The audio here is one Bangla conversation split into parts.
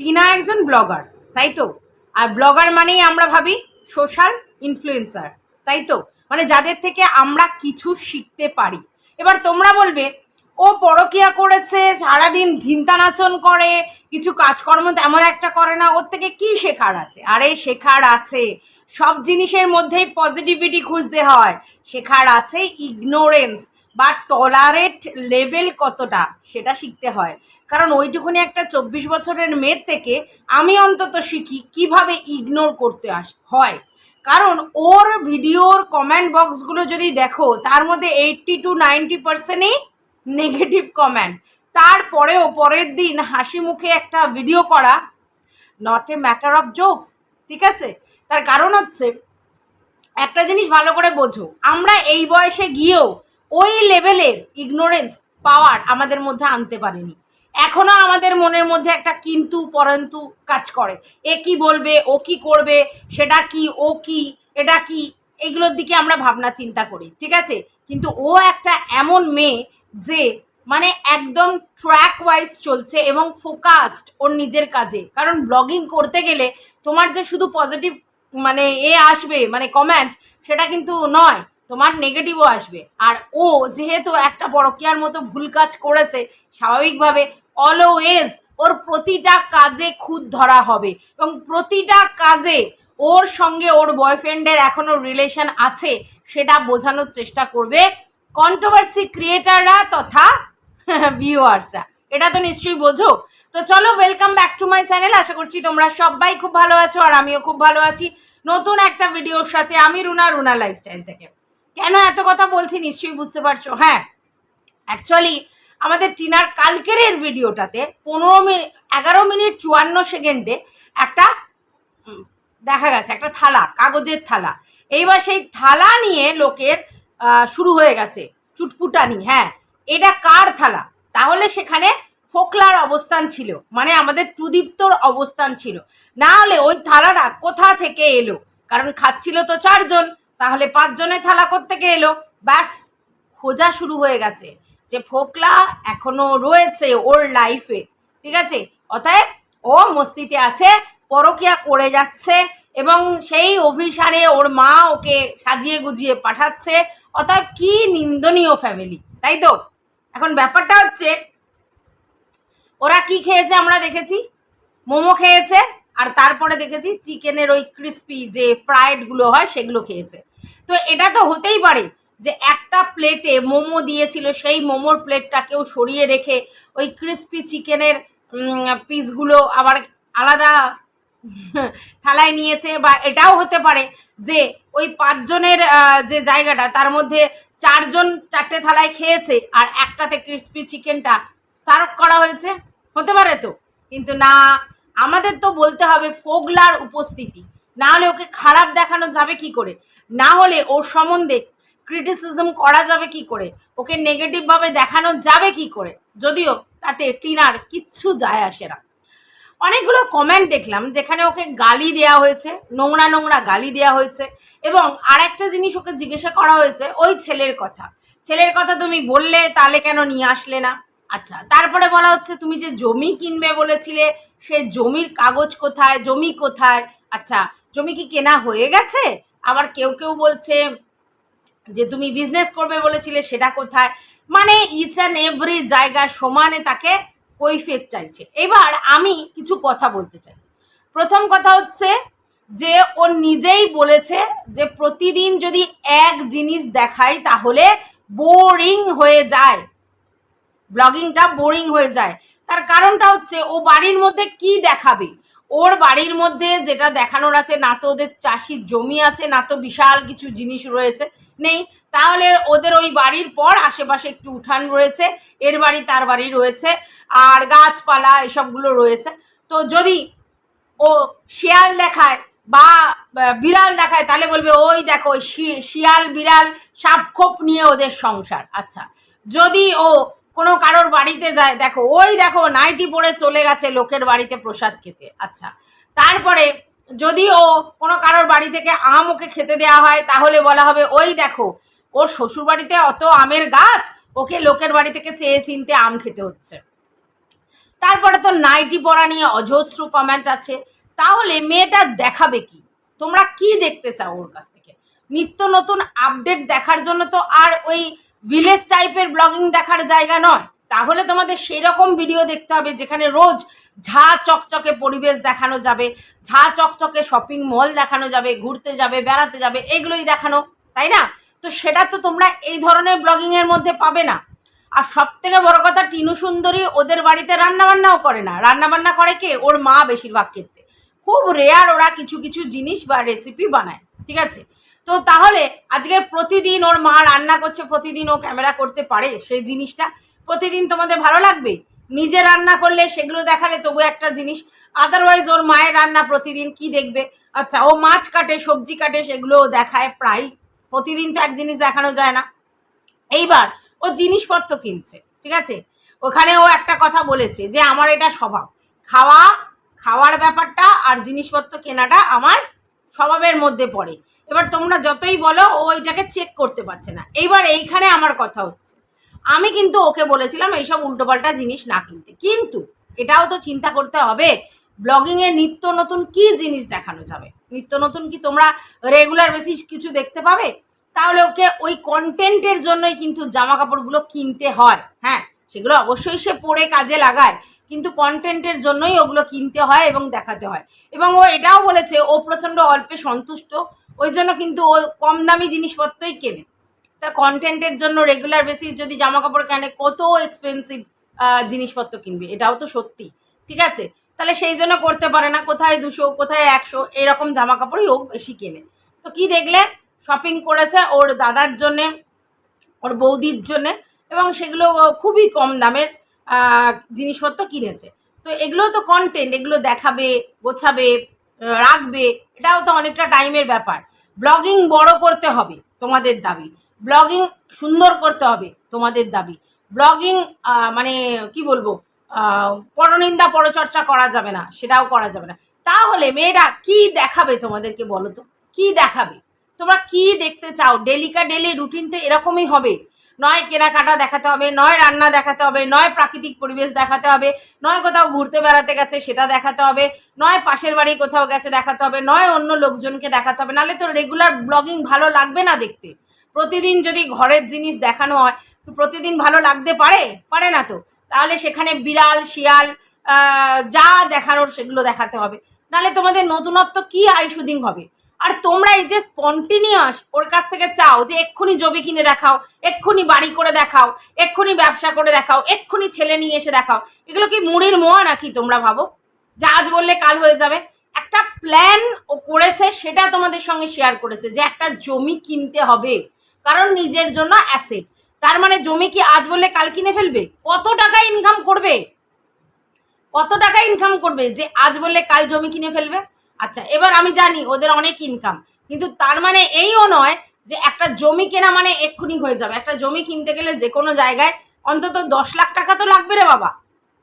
টিনা একজন ব্লগার, তাই তো? আর ব্লগার মানেই আমরা ভাবি সোশ্যাল ইনফ্লুয়েন্সার, তাই তো? মানে যাদের থেকে আমরা কিছু শিখতে পারি। এবার তোমরা বলবে, ও পরকিয়া করেছে, সারাদিন ধিনতানাচন করে, কিছু কাজকর্ম তেমন একটা করে না, ওর থেকে কি শেখার আছে? আরে শেখার আছে। সব জিনিসের মধ্যেই পজিটিভিটি খুঁজতে হয়। শেখার আছে ইগনোরেন্স বা টলারেট লেভেল কতটা সেটা শিখতে হয়। কারণ ওইটুকুনি একটা চব্বিশ বছরের মেয়ের থেকে আমি অন্তত শিখি কীভাবে ইগনোর করতে আস, হয়। কারণ ওর ভিডিওর কমেন্ট বক্সগুলো যদি দেখো, তার মধ্যে এইট্টি টু নাইনটি পার্সেন্টই নেগেটিভ কমেন্ট তারপরেও পরের দিন হাসি মুখে একটা ভিডিও করা not a matter of jokes ঠিক আছে? তার কারণ হচ্ছে, একটা জিনিস ভালো করে বোঝো। আমরা এই বয়সে গিয়েও ওই লেভেলের ইগনোরেন্স পাওয়ার আমাদের মধ্যে আনতে পারেনি। এখনও আমাদের মনের মধ্যে একটা কিন্তু পরন্তু কাজ করে। এ কি বলবে, ও কি করবে, সেটা কি, ও কি, এটা কি, এগুলোর দিকে আমরা ভাবনা চিন্তা করি, ঠিক আছে? কিন্তু ও একটা এমন মেয়ে যে মানে একদম ট্র্যাক ওয়াইজ চলছে এবং ফোকাসড ওর নিজের কাজে। কারণ ব্লগিং করতে গেলে তোমার যে শুধু পজিটিভ মানে এ আসবে মানে কমেন্ট সেটা কিন্তু নয়। তোমার নেগেটিভও আসবে। আর ও যেহেতু একটা বড়কিয়ার মতো ভুল কাজ করেছে, স্বাভাবিকভাবে অলওয়েজ ওর প্রতিটা কাজে খুদ ধরা হবে এবং প্রতিটা কাজে ওর সঙ্গে ওর বয়ফ্রেন্ডের এখনও রিলেশন আছে, সেটা বোঝানোর চেষ্টা করবে কন্ট্রোভার্সি ক্রিয়েটাররা তথা ভিউয়ার্সরা এটা তো নিশ্চয়ই বোঝো। তো চলো welcome back to my channel আশা করছি তোমরা সবাই খুব ভালো আছো আর আমিও খুব ভালো আছি। নতুন একটা ভিডিওর সাথে আমি রুনা রুনা লাইফস্টাইল থেকে। কেন এত কথা বলছি নিশ্চয়ই বুঝতে পারছ? হ্যাঁ অ্যাকচুয়ালি আমাদের টিনার কালকের ভিডিওটাতে পনেরো মিনিট এগারো মিনিট চুয়ান্ন সেকেন্ডে একটা দেখা গেছে, একটা থালা, কাগজের থালা। এইবার সেই থালা নিয়ে লোকের শুরু হয়ে গেছে চুটপুটানি হ্যাঁ। এটা কার থালা? তাহলে সেখানে ফোকলার অবস্থান ছিল মানে আমাদের টুদীপ্তর অবস্থান ছিল। না হলে ওই থালাটা কোথা থেকে এলো? কারণ খাচ্ছিল তো চারজন। তাহলে পাঁচজনের থালা থেকে এলো। ব্যাস, খোঁজা শুরু হয়ে গেছে যে ফোকলা এখনও রয়েছে ওর লাইফে ঠিক আছে? অতএব ও মস্তিতে আছে, পরকিয়া করে যাচ্ছে এবং সেই অভিসারে ওর মা ওকে সাজিয়ে গুজিয়ে পাঠাচ্ছে। অতএব কি নিন্দনীয় ফ্যামিলি তাই তো? এখন ব্যাপারটা হচ্ছে, ওরা কি খেয়েছে আমরা দেখেছি? মোমো খেয়েছে, আর তারপরে দেখেছি চিকেনের ওই ক্রিস্পি যে ফ্রাইডগুলো হয় সেগুলো খেয়েছে। তো এটা তো হতেই পারে যে একটা প্লেটে মোমো দিয়েছিল, সেই মোমোর প্লেটটা কেউ সরিয়ে রেখে ওই ক্রিস্পি চিকেনের পিসগুলো আবার আলাদা থালায় নিয়েছে বা এটাও হতে পারে যে ওই পাঁচজনের যে জায়গাটা তার মধ্যে চারজন চারটে থালায় খেয়েছে আর একটাতে ক্রিস্পি চিকেনটা সার্ভ করা হয়েছে। হতে পারে তো? কিন্তু না, আমাদের তো বলতে হবে ফোগলার উপস্থিতি। না হলে ওকে খারাপ দেখানো যাবে কি করে? না হলে ওর সম্বন্ধে ক্রিটিসিজম করা যাবে কি করে? ওকে নেগেটিভভাবে দেখানো যাবে কি করে? যদিও তাতে টিনার কিচ্ছু যায় আসে না। অনেকগুলো কমেন্ট দেখলাম যেখানে ওকে গালি দেওয়া হয়েছে, নোংরা নোংরা গালি দেওয়া হয়েছে এবং আর একটা জিনিস ওকে জিজ্ঞাসা করা হয়েছে, ওই ছেলের কথা। ছেলের কথা তুমি বললে তাহলে কেন নিয়ে আসলে না? আচ্ছা তারপরে বলা হচ্ছে তুমি যে জমি কিনবে বলেছিলে, সে জমির কাগজ কোথায়, জমি কোথায়? আচ্ছা জমি কি কেনা হয়ে গেছে? আবার কেউ কেউ বলছে যে তুমি বিজনেস করবে বলেছিলে, সেটা কোথায়? মানে ইচ অ্যান্ড এভরি জায়গা সমানে তাকে কৈফিয়ত চাইছে। এবার আমি কিছু কথা বলতে চাই। প্রথম কথা হচ্ছে যে ও নিজেই বলেছে যে প্রতিদিন যদি এক জিনিস দেখাই তাহলে বোরিং হয়ে যায়। ব্লগিংটা বোরিং হয়ে যায়। তার কারণটা হচ্ছে ও বাড়ির মধ্যে কি দেখাবে? ওর বাড়ির মধ্যে যেটা দেখানোর আছে, না তো ওদের চাষির জমি আছে, না তো বিশাল কিছু জিনিস রয়েছে, নেই। তাহলে ওদের ওই বাড়ির পর আশেপাশে একটু উঠান রয়েছে, এর বাড়ি তার বাড়ি রয়েছে, আর গাছপালা এসবগুলো রয়েছে। তো যদি ও শিয়াল দেখায় বা বিড়াল দেখায়, তাহলে বলবে, ওই দেখো, ওই শিয়াল, বিড়াল, সাপখোপ নিয়ে ওদের সংসার। আচ্ছা যদি ও কোনো কারোর বাড়িতে যায়, দেখো, ওই দেখো, নাইটি পরে চলে গেছে লোকের বাড়িতে প্রসাদ খেতে। আচ্ছা তারপরে যদি ও কোনো কারোর বাড়ি থেকে আম ওকে খেতে দেওয়া হয়, তাহলে বলা হবে, ওই দেখো, ওর শ্বশুর বাড়িতে অত আমের গাছ, ওকে লোকের বাড়ি থেকে চেয়ে চিনতে আম খেতে হচ্ছে। তারপরে তো নাইটি পরা নিয়ে অজস্র কমেন্ট আছে। তাহলে মেয়েটা দেখাবে কি? তোমরা কি দেখতে চাও ওর কাছ থেকে? নিত্য নতুন আপডেট দেখার জন্য তো আর ওই ভিলেজ টাইপের ব্লগিং দেখার জায়গা নয়। তাহলে তোমাদের সেই রকম ভিডিও দেখতে হবে যেখানে রোজ ঝা চকচকে পরিবেশ দেখানো যাবে, ঝা চকচকে শপিং মল দেখানো যাবে, ঘুরতে যাবে, বেড়াতে যাবে, এগুলোই দেখানো, তাই না? তো সেটা তো তোমরা এই ধরনের ব্লগিংয়ের মধ্যে পাবে না। আর সব থেকে বড় কথা, টিনু সুন্দরী ওদের বাড়িতে রান্নাবান্নাও করে না। রান্নাবান্না করে কে? ওর মা বেশিরভাগ ক্ষেত্রে। খুব রেয়ার ওরা কিছু কিছু জিনিস বা রেসিপি বানায়, ঠিক আছে? তো তাহলে আজকে প্রতিদিন ওর মা রান্না করছে, প্রতিদিন ও ক্যামেরা করতে পারে সেই জিনিসটা। প্রতিদিন তোমাদের ভালো লাগবে? নিজে রান্না করলে সেগুলো দেখালে তবু একটা জিনিস। আদারওয়াইজ ওর মায়ের রান্না প্রতিদিন কি দেখবে? আচ্ছা ও মাছ কাটে, সবজি কাটে, সেগুলো দেখায় প্রায় প্রতিদিন তো এক জিনিস দেখানো যায় না। এইবার ও জিনিসপত্র কিনছে, ঠিক আছে? ওখানে ও একটা কথা বলেছে যে আমার এটা স্বভাব। খাওয়া, খাওয়ার ব্যাপারটা আর জিনিসপত্র কেনাটা আমার স্বভাবের মধ্যে পড়ে। এবার তোমরা যতই বলো, ও এটাকে চেক করতে পারছে না। এইবার এইখানে আমার কথা হচ্ছে। আমি কিন্তু ওকে বলেছিলাম, এইসব উল্টোপাল্টা জিনিস না কিনতে। কিন্তু এটাও তো চিন্তা করতে হবে ব্লগিংয়ে নিত্য নতুন কি জিনিস দেখানো যাবে? নিত্য নতুন কি তোমরা রেগুলার বেসিস কিছু দেখতে পাবে? তাহলে ওকে ওই কন্টেন্টের জন্যই কিন্তু জামা কাপড়গুলো কিনতে হয়। হ্যাঁ সেগুলো অবশ্যই সে পরে কাজে লাগায়, কিন্তু কন্টেন্টের জন্যই ওগুলো কিনতে হয় এবং দেখাতে হয়। এবং ও এটাও বলেছে, ও প্রচণ্ড অল্পে সন্তুষ্ট। ওই জন্য কিন্তু ও কম দামি জিনিসপত্রই কেনে। তা কন্টেন্টের জন্য রেগুলার বেসিস যদি জামা কাপড় কেনে, কত এক্সপেন্সিভ জিনিসপত্র কিনবে? এটাও তো সত্যি। ঠিক আছে? তাহলে সেই জন্য করতে পারে না। কোথায় দুশো, কোথায় একশো, এরকম জামা কাপড়ই ও বেশি কেনে। তো কি দেখলে? শপিং করেছে ওর দাদার জন্যে, ওর বৌদির জন্যে, এবং সেগুলো খুবই কম দামের জিনিসপত্র কিনেছে। তো এগুলো তো কন্টেন্ট এগুলো দেখাবে, গোছাবে, রাখবে, এটাও তো অনেকটা টাইমের ব্যাপার। ব্লগিং বড় করতে হবে তোমাদের দাবি। ব্লগিং সুন্দর করতে হবে তোমাদের দাবি। ব্লগিং মানে কি বলব পরনিন্দা পরচর্চা করা যাবে না, সেটাও করা যাবে না। তাহলে মেয়েরা কি দেখাবে তোমাদেরকে বলো তো? কী দেখাবে? তোমরা কি দেখতে চাও? ডেলিকা ডেলি রুটিন তো এরকমই হবে। নয় কেনাকাটা দেখাতে হবে, নয় রান্না দেখাতে হবে, নয় প্রাকৃতিক পরিবেশ দেখাতে হবে, নয় কোথাও ঘুরতে বেড়াতে গেছে সেটা দেখাতে হবে, নয় পাশের বাড়ি কোথাও গেছে দেখাতে হবে, নয় অন্য লোকজনকে দেখাতে হবে। নাহলে তো রেগুলার ব্লগিং ভালো লাগবে না দেখতে। প্রতিদিন যদি ঘরের জিনিস দেখানো হয়, তো প্রতিদিন ভালো লাগতে পারে? পারে না তো। তাহলে সেখানে বিড়াল, শিয়াল যা দেখানোর সেগুলো দেখাতে হবে। নাহলে তোমাদের নতুনত্ব কি আই শুদিং হবে? আর তোমরা এই যে স্পন্টিনিয়াস ওর কাছ থেকে চাও যে এক্ষুনি জমি কিনে দেখাও, এক্ষুনি বাড়ি করে দেখাও, এক্ষুনি ব্যবসা করে দেখাও, এক্ষুনি ছেলে নিয়ে এসে দেখাও, এগুলো কি মুড়ির মোয়া নাকি তোমরা ভাবো? যা আজ বললে কাল হয়ে যাবে। একটা প্ল্যান ও করেছে, সেটা তোমাদের সঙ্গে শেয়ার করেছে যে একটা জমি কিনতে হবে, কারণ নিজের জন্য অ্যাসেট তার মানে জমি কি আজ বললে কাল কিনে ফেলবে? কত টাকা ইনকাম করবে? কত টাকা ইনকাম করবে যে আজ বললে কাল জমি কিনে ফেলবে? আচ্ছা এবার আমি জানি ওদের অনেক ইনকাম কিন্তু তার মানে এইও নয় যে একটা জমি কেনা মানে এক্ষুনি হয়ে যাবে। একটা জমি কিনতে গেলে যে কোনো জায়গায় অন্তত দশ লাখ টাকা তো লাগবে রে বাবা।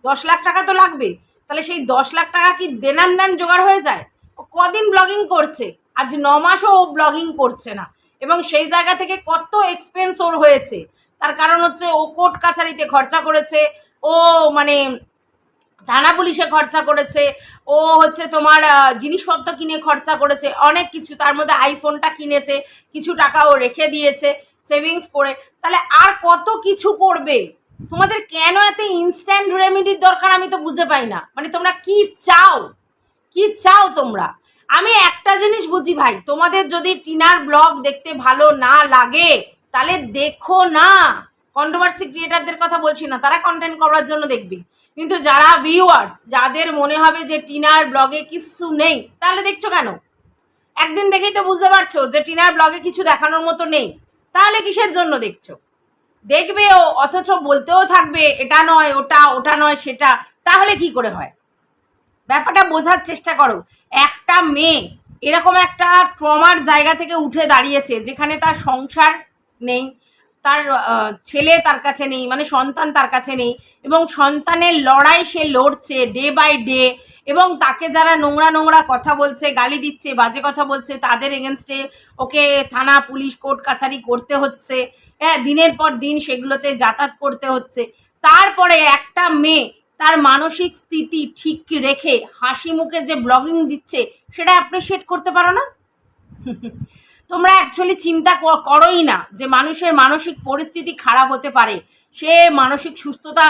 দশ লাখ টাকা তো লাগবে তাহলে সেই দশ লাখ টাকা কি দেনান দেন জোগাড় হয়ে যায়? ও কদিন ব্লগিং করছে? আজ ন মাসও ও ব্লগিং করছে না। এবং সেই জায়গা থেকে কত এক্সপেন্স ওর হয়েছে। তার কারণ হচ্ছে ও কোর্ট কাছারিতে খরচা করেছে। ও মানে থানা পুলিশে খরচা করেছে, ও হচ্ছে তোমার জিনিসপত্র কিনে খরচা করেছে, অনেক কিছু, তার মধ্যে আইফোনটা কিনেছে, কিছু টাকা ও রেখে দিয়েছে সেভিংস করে। তাহলে আর কত কিছু করবে? তোমাদের কেন এত ইনস্ট্যান্ট রেমেডির দরকার আমি তো বুঝে পাই না। মানে তোমরা কি চাও? কি চাও তোমরা? আমি একটা জিনিস বুঝি ভাই, তোমাদের যদি টিনার ব্লগ দেখতে ভালো না লাগে, তাহলে দেখো না। কন্ট্রোভার্সি ক্রিয়েটারদের কথা বলছি না, তারা কন্টেন্ট করার জন্য দেখবে। কিন্তু যারা ভিউয়ার্স যাদের মনে হবে যে টিনার ব্লগে কিছু নেই, তাহলে দেখছ কেন? একদিন দেখেই তো বুঝতে পারছ যে টিনার ব্লগে কিছু দেখানোর মতো নেই। তাহলে কিসের জন্য দেখছ? দেখবে ও অথচ বলতেও থাকবে, এটা নয়, ওটা ওটা নয়, সেটা। তাহলে কি করে হয়? ব্যাপারটা বোঝার চেষ্টা করো। একটা মেয়ে এরকম একটা ট্রমার জায়গা থেকে উঠে দাঁড়িয়েছে, যেখানে তার সংসার নেই তার ছেলে তার কাছে নেই মানে সন্তান তার কাছে নেই, এবং সন্তানের লড়াই সে লড়ছে ডে বাই ডে, এবং তাকে যারা নোংরা নোংরা কথা বলছে, গালি দিচ্ছে, বাজে কথা বলছে, তাদের এগেনস্টে ওকে থানা, পুলিশ, কোর্ট, কাছারি করতে হচ্ছে। হ্যাঁ দিনের পর দিন সেগুলোতে যাতায়াত করতে হচ্ছে। তারপরে একটা মেয়ে তার মানসিক স্থিতি ঠিক রেখে হাসি মুখে যে ব্লগিং দিচ্ছে, সেটা অ্যাপ্রিসিয়েট করতে পারো না? তোমরা অ্যাকচুয়ালি চিন্তা করোই না যে মানুষের মানসিক পরিস্থিতি খারাপ হতে পারে। সে মানসিক সুস্থতা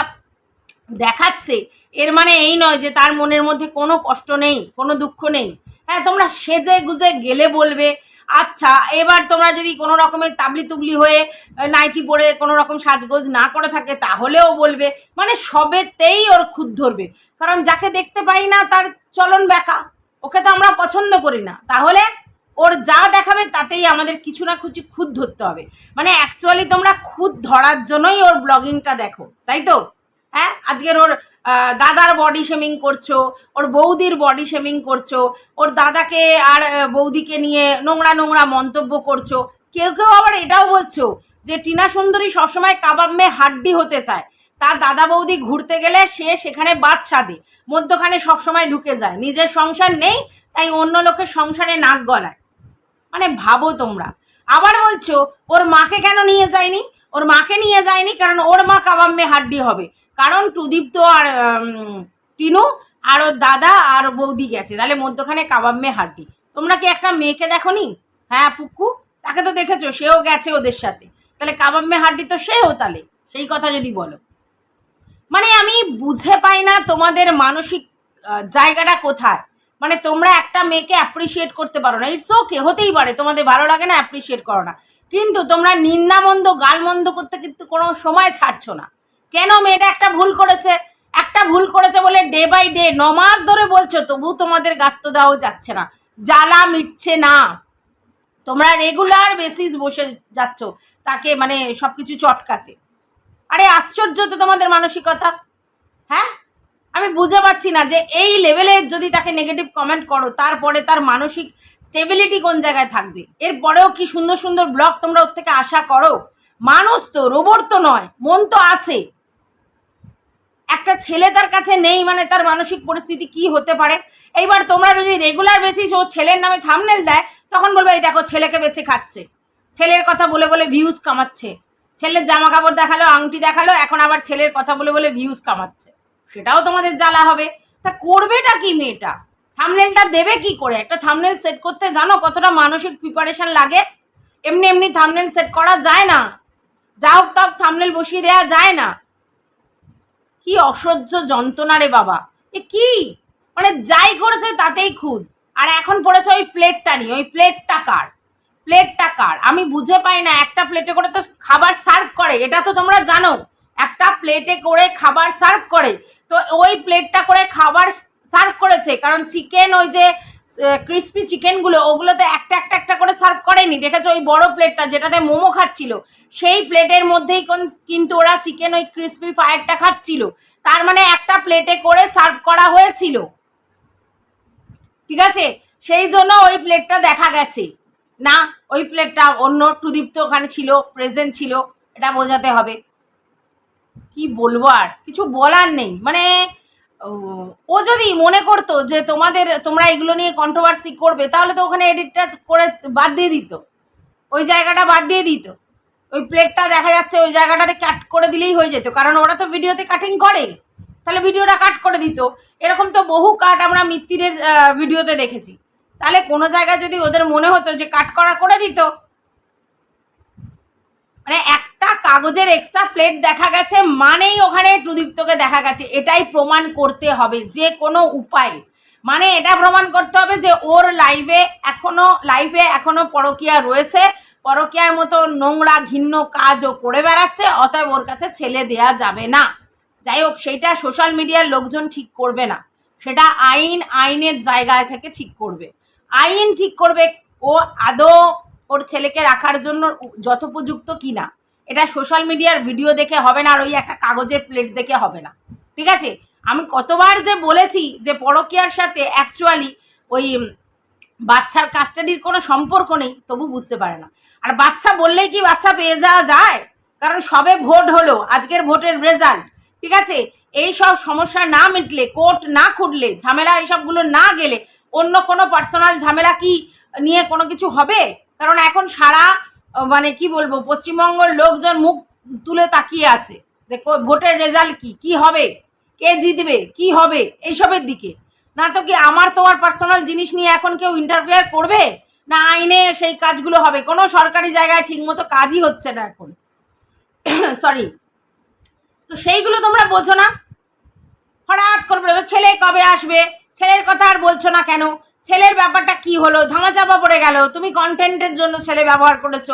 দেখাচ্ছে। এর মানে এই নয় যে তার মনের মধ্যে কোনো কষ্ট নেই, কোনো দুঃখ নেই। হ্যাঁ তোমরা সেজে গুজে গেলে বলবে আচ্ছা এবার তোমরা যদি কোনো রকমের তাবলি তুবলি হয়ে নাইটি পরে কোনো রকম সাজগোজ না করে থাকে, তাহলেও বলবে। মানে সবেতেই ওর খুদ ধরবে। কারণ যাকে দেখতে পাই না তার চলন ব্যাকা ওকে তো আমরা পছন্দ করি না। তাহলে ওর যা দেখাবে তাতেই আমাদের কিছু না কিছু খুদ ধরতে হবে। মানে অ্যাকচুয়ালি তোমরা খুদ ধরার জন্যই ওর ব্লগিংটা দেখো, তাই তো? হ্যাঁ? আজকের ওর দাদার বডি শেমিং করছ, ওর বৌদির বডি শেমিং করছ, ওর দাদাকে আর বৌদিকে নিয়ে নোংরা নোংরা মন্তব্য করছ। কেউ কেউ আবার এটাও বলছো যে টিনা সুন্দরী সবসময় কাবাব মে হাড্ডি হতে চায়। তার দাদা বৌদি ঘুরতে গেলে সে সেখানে বাদ সাদে মধ্যখানে সবসময় ঢুকে যায়। নিজের সংসার নেই, তাই অন্য লোকের সংসারে নাক গলায়। মানে ভাবো তোমরা। আবার বলছো, ওর মাকে কেন নিয়ে যায়নি? ওর মাকে নিয়ে যায়নি কারণ ওর মা কাবাম্মে হাড্ডি হবে। কারণ টুদীপ তো আর টিনু আর ওর দাদা আর বৌদি গেছে। তাহলে মধ্যখানে কাবাম্মে হাড্ডি। তোমরা কি একটা মেয়েকে দেখো নি হ্যাঁ পুক্কু তাকে তো দেখেছ, সেও গেছে ওদের সাথে। তাহলে কাবাম্মে হাড্ডি তো সেও তাহলে, সেই কথা যদি বলো। মানে আমি বুঝে পাই না তোমাদের মানসিক জায়গাটা কোথায়। মানে তোমরা একটা মেয়েকে অ্যাপ্রিসিয়েট করতে পারো না। ইটস ওকে হতেই পারে। তোমাদের ভালো লাগে না অ্যাপ্রিসিয়েট করো না। কিন্তু তোমরা নিন্দামন্দ, গালমন্দ করতে কিন্তু কোনো সময় ছাড়ছো না। কেন মেয়েটা একটা ভুল করেছে? একটা ভুল করেছে বলে ডে বাই ডে নমাস ধরে বলছো তবু তোমাদের গাত্ত দেওয়াও যাচ্ছে না। জ্বালা মিটছে না। তোমরা রেগুলার বেসিস বসে যাচ্ছ তাকে মানে সব কিছু চটকাতে। আরে আশ্চর্য তো তোমাদের মানসিকতা। হ্যাঁ? আমি বুঝে পাচ্ছি না যে এই লেভেলে যদি তাকে নেগেটিভ কমেন্ট করো, তারপরে তার মানসিক স্টেবিলিটি কোন জায়গায় থাকবে? এরপরেও কি সুন্দর সুন্দর ব্লগ তোমরা ওর থেকে আশা করো? মানুষ তো রোবট তো নয়, মন তো আছে। একটা ছেলে তার কাছে নেই মানে তার মানসিক পরিস্থিতি কি হতে পারে? এইবার তোমরা যদি রেগুলার বেসিস ও ছেলের নামে থামনেল দেয়, তখন বলবে, এই দেখো, ছেলেকে বেঁচে খাচ্ছে। ছেলের কথা বলে বলে ভিউজ কামাচ্ছে। ছেলের জামা কাপড় দেখাল, আংটি দেখাল, এখন আবার ছেলের কথা বলে বলে ভিউজ কামাচ্ছে। সেটাও তোমাদের জ্বালা হবে। তা করবেটা কি মেয়েটা? থামনেলটা দেবে কি করে? একটা থামনেল সেট করতে জানো কতটা মানসিক প্রিপারেশন লাগে? এমনি এমনি থামনেল সেট করা যায় না। যা হোক তা থামনেল বসিয়ে দেওয়া যায় না। কি অসহ্য যন্ত্রণা রে বাবা। এ কি? মানে যাই করেছে তাতেই খুদ আর এখন পড়েছে ওই প্লেটটা নিয়ে। ওই প্লেটটা কার? প্লেটটা কার? আমি বুঝে পাই না একটা প্লেটে করে তো খাবার সার্ভ করে। এটা তো তোমরা জানো। একটা প্লেটে করে খাবার সার্ভ করে। তো ওই প্লেটটা করে খাবার সার্ভ করেছে। কারণ চিকেন ওই যে ক্রিস্পি চিকেনগুলো ওগুলোতে একটা একটা একটা করে সার্ভ করেনি। দেখেছ ওই বড় প্লেটটা যেটাতে মোমো খাচ্ছিল? সেই প্লেটের মধ্যেই কোন- কিন্তু ওরা চিকেন ওই ক্রিস্পি ফায়ারটা খাচ্ছিল। তার মানে একটা প্লেটে করে সার্ভ করা হয়েছিল। ঠিক আছে? সেই জন্য ওই প্লেটটা দেখা গেছে। না, ওই প্লেটটা অন্য টুদীপ্ত ওখানে ছিল প্রেজেন্ট ছিল, এটা বোঝাতে হবে। কি বলব আর? কিছু বলার নেই। মানে ও, যদি মনে করতো যে তোমাদের তোমরা এগুলো নিয়ে কন্ট্রোভার্সি করবে তাহলে তো ওখানে এডিটটা করে বাদ দিয়ে দিত। ওই জায়গাটা বাদ দিয়ে দিত। ওই প্লেটটা দেখা যাচ্ছে ওই জায়গাটাতে কাট করে দিলেই হয়ে যেত। কারণ ওরা তো ভিডিওতে কাটিং করে। তাহলে ভিডিওটা কাট করে দিত। এরকম তো বহু কাট আমরা মিত্তিরের ভিডিওতে দেখেছি। তাহলে কোনো জায়গায় যদি ওদের মনে হতো যে কাট করা করে দিত মানে একটা কাগজের এক্সট্রা প্লেট দেখা গেছে, মানেই ওখানে টুদীপ্তকে দেখা গেছে। এটাই প্রমাণ করতে হবে, যে কোনো উপায়। মানে এটা প্রমাণ করতে হবে যে ওর লাইভে এখনও লাইভে এখনও পরকিয়া রয়েছে, পরকিয়ার মতো নোংরা, ঘিন্ন কাজও করে বেড়াচ্ছে, অতএব ওর কাছে ছেলে দেয়া যাবে না। যাই হোক, সেইটা সোশ্যাল মিডিয়ার লোকজন ঠিক করবে না। সেটা আইন, আইনের জায়গায় থেকে ঠিক করবে। আইন ঠিক করবে ও আদৌ ওর ছেলেকে রাখার জন্য যথোপযুক্ত কি না এটা সোশ্যাল মিডিয়ার ভিডিও দেখে হবে না আর ওই একটা কাগজের প্লেট দেখে হবে না। ঠিক আছে? আমি কতবার যে বলেছি যে পরকিয়ার সাথে অ্যাকচুয়ালি ওই বাচ্চার কাস্টাডির কোনো সম্পর্ক নেই, তবু বুঝতে পারে না। আর বাচ্চা বললেই কি বাচ্চা পেয়ে যাওয়া যায়? কারণ সবে ভোট হলো, আজকের ভোটের রেজাল্ট ঠিক আছে? এই সব সমস্যা না মিটলে কোর্ট না খুঁটলে ঝামেলা এইসবগুলো না গেলে অন্য কোনো পার্সোনাল ঝামেলা কি নিয়ে কোনো কিছু হবে? কারণ এখন সারা মানে কি বলব পশ্চিমবঙ্গের লোকজন মুখ তুলে তাকিয়ে আছে যে ভোটের রেজাল্ট কি? কি হবে? কে জিতবে? কি হবে? এইসবের দিকে। না তো কি আমার তোমার পার্সোনাল জিনিস নিয়ে এখন কেউ ইন্টারফেয়ার করবে? না আইনে সেই কাজগুলো হবে? কোনো সরকারি জায়গায় ঠিকমতো কাজই হচ্ছে না এখন। সরি তো সেইগুলো তোমরা বোঝো না। হঠাৎ করে বলে, ছেলে কবে আসবে? ছেলের কথা আর বলছো না কেন? ছেলের ব্যাপারটা কি হলো? ধামাচাপা পড়ে গেল। তুমি কন্টেন্টের জন্য ছেলে ব্যবহার করেছ।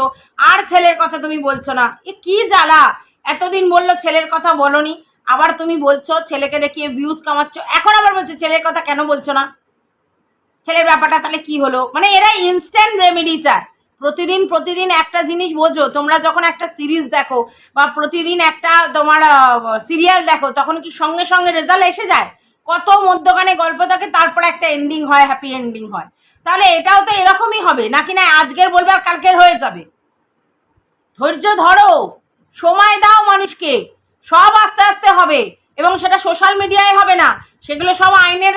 আর ছেলের কথা তুমি বলছো না। এ কি জ্বালা? এতদিন বলল ছেলের কথা বলনি। আবার তুমি বলছো ছেলেকে দেখিয়ে ভিউজ কামাচ্ছ। এখন আবার বলছে, ছেলের কথা কেন বলছো না? ছেলের ব্যাপারটা তাহলে কি হলো? মানে এরা ইনস্ট্যান্ট রেমেডি চায়। প্রতিদিন প্রতিদিন একটা জিনিস বোঝো। তোমরা যখন একটা সিরিজ দেখো বা প্রতিদিন একটা তোমার সিরিয়াল দেখো, তখন কি সঙ্গে সঙ্গে রেজাল্ট এসে যায়? কত মধ্যখানে গল্প থাকে, তারপরে একটা এন্ডিং হয় হ্যাপি এন্ডিং হয়। তাহলে এটাও তো এরকমই হবে, নাকি না আজকের বলবে আর কালকের হয়ে যাবে? ধৈর্য ধরো, সময় দাও মানুষকে, সব আস্তে আস্তে হবে, এবং সেটা সোশ্যাল মিডিয়ায় হবে না, সেগুলো সব আইনের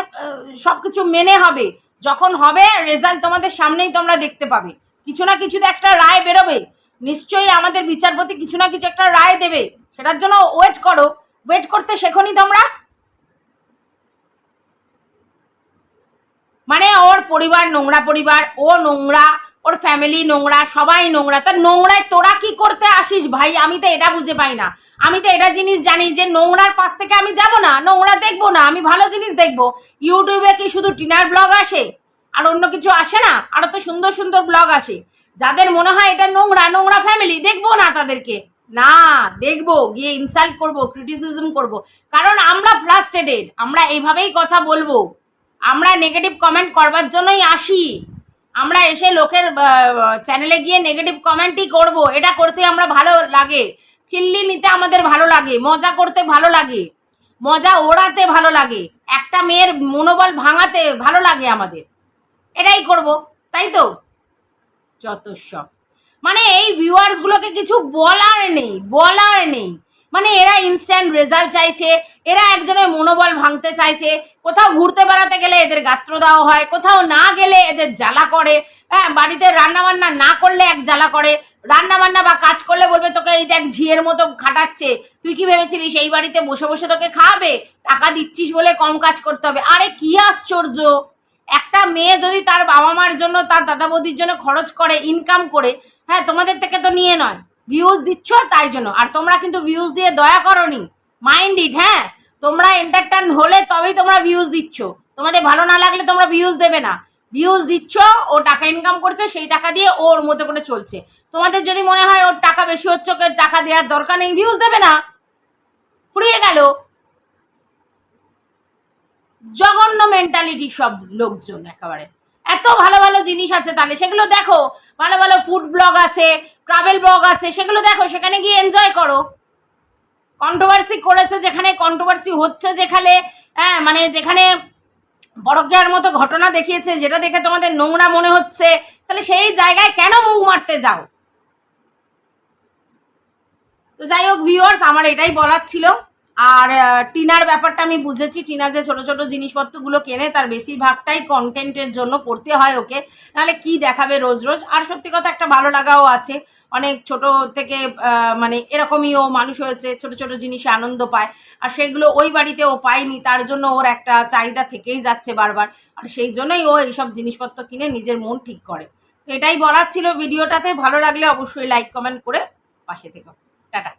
সব কিছু মেনে হবে। যখন হবে রেজাল্ট তোমাদের সামনেই তোমরা দেখতে পাবে। কিছু না কিছুতে একটা রায় বেরোবে। নিশ্চয়ই আমাদের বিচারপতি কিছু না কিছু একটা রায় দেবে। সেটার জন্য ওয়েট করো। ওয়েট করতে শেখনি তোমরা? মানে ওর পরিবার, নোংরা পরিবার, ও নোংরা, ওর ফ্যামিলি নোংরা, সবাই নোংরা। তা নোংরায় তোরা কি করতে আসিস ভাই? আমি তো এটা বুঝে পাই না। আমি তো এটা জিনিস জানি যে নোংরার পাশ থেকে আমি যাব না, নোংরা দেখব না, আমি ভালো জিনিস দেখব। ইউটিউবে কি শুধু টিনার ব্লগ আসে? আর অন্য কিছু আসে না? আরও তো সুন্দর সুন্দর ব্লগ আসে। যাদের মনে হয় এটা নোংরা নোংরা ফ্যামিলি দেখব না তাদেরকে। না, দেখব, গিয়ে ইনসাল্ট করব ক্রিটিসিজম করব। কারণ আমরা ফ্রাস্ট্রেটেড আমরা এইভাবেই কথা বলব। আমরা নেগেটিভ কমেন্ট করবার জন্যই আসি। আমরা এসে লোকের চ্যানেলে গিয়ে নেগেটিভ কমেন্টই করব। এটা করতে আমরা ভালো লাগে। খিল্লি নিতে আমাদের ভালো লাগে। মজা করতে ভালো লাগে। মজা ওড়াতে ভালো লাগে। একটা মেয়ের মনোবল ভাঙাতে ভালো লাগে আমাদের। এটাই করব। তাই তো? যত সব। মানে এই ভিউয়ার্সগুলোকে কিছু বলার নেই। বলার নেই। মানে এরা ইনস্ট্যান্ট রেজাল্ট চাইছে। এরা একজনের মনোবল ভাঙতে চাইছে। কোথাও ঘুরতে বেড়াতে গেলে এদের গাত্র দেওয়া হয়, কোথাও না গেলে এদের জ্বালা করে। হ্যাঁ বাড়িতে রান্না বান্না না করলে এক জ্বালা করে। রান্নাবান্না বা কাজ করলে বলবে, তোকে এই দেখ ঝিয়ের মতো খাটাচ্ছে। তুই কি ভেবেছিলিস এই বাড়িতে বসে বসে তোকে খাওয়াবে টাকা দিচ্ছিস বলে কম কাজ করতে হবে। আরে কি আশ্চর্য! একটা মেয়ে যদি তার বাবা মার জন্য, তার দাদা বৌদির জন্য খরচ করে ইনকাম করে হ্যাঁ তোমাদের থেকে তো নিয়ে নয়। ভিউজ দিচ্ছ তাই জন্য। আর তোমরা কিন্তু ভিউজ দিয়ে দয়া করনি। মাইন্ড ইট হ্যাঁ? তোমরা এন্টারটেন হলে তবেই তোমরা ভিউজ দিচ্ছ। তোমাদের ভালো না লাগলে তোমরা ভিউজ দেবে না। ভিউজ দিচ্ছ, ও টাকা ইনকাম করছে, সেই টাকা দিয়ে ওর মতো করে চলছে। তোমাদের যদি মনে হয় ওর টাকা বেশি হচ্ছে, ওকে টাকা দেওয়ার দরকার নেই ভিউজ দেবে না। ফুরিয়ে গেল। জঘন্য মেন্টালিটি সব লোকজন একেবারে। এত ভালো ভালো জিনিস আছে তাহলে, সেগুলো দেখো। ভালো ভালো ফুড ব্লগ আছে ট্রাভেল ব্লগ আছে, সেগুলো দেখো, সেখানে গিয়ে এনজয় করো। কন্ট্রোভার্সি করেছে, যেখানে কন্ট্রোভার্সি হচ্ছে যেখানে হ্যাঁ মানে যেখানে বড়জ্ঞার মতো ঘটনা দেখিয়েছে, যেটা দেখে তোমাদের নোংরা মনে হচ্ছে, তাহলে সেই জায়গায় কেন মুখ মারতে যাও? তো যাই হোক ভিউয়ার্স আমার এটাই বলার ছিল। আর টিনার ব্যাপারটা আমি বুঝেছি। টিনা যে ছোটো ছোটো জিনিসপত্রগুলো কেনে, তার বেশিরভাগটাই কন্টেন্টের জন্য করতে হয় ওকে। নাহলে কি দেখাবে রোজ রোজ? আর সত্যি কথা, একটা ভালো লাগাও আছে। অনেক ছোট থেকে মানে এরকমই ও মানুষ হয়েছে, ছোট ছোট জিনিসে আনন্দ পায়। আর সেগুলো ওই বাড়িতে ও পায়নি, তার জন্য ওর একটা চাহিদা থেকেই যাচ্ছে বারবার। আর সেই জন্যই ও এইসব জিনিসপত্র কিনে নিজের মন ঠিক করে। তো এটাই বলার ছিল ভিডিওটাতে। ভালো লাগলে অবশ্যই লাইক কমেন্ট করে পাশে থেকো। টাটা।